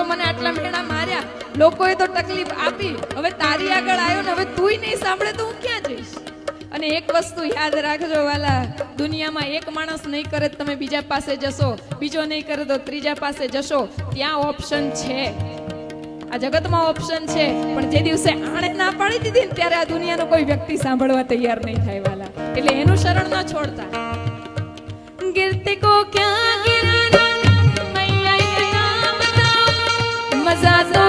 તો મને આટલા મેણા માર્યા. લોકોએ તો તકલીફ આપી. હવે તારી આગળ આવ્યો ને હવે તુંય નહીં સાંભળે તો હું ક્યાં જઈશ? અને એક વસ્તુ યાદ રાખજો વાલા, દુનિયામાં એક માણસ નહીં કરે તમે બીજા પાસે જશો. બીજો નહીં કરે તો ત્રીજા પાસે જશો. ત્યાં ઓપ્શન છે. આ જગતમાં ઓપ્શન છે. પણ જે દિવસે આણે ના પાડી દીધી ને ત્યારે આ દુનિયાનો કોઈ વ્યક્તિ સાંભળવા તૈયાર નહીં થાય વાલા. એટલે એનું શરણ ન છોડતા. ગીર્તિકો કે Jesus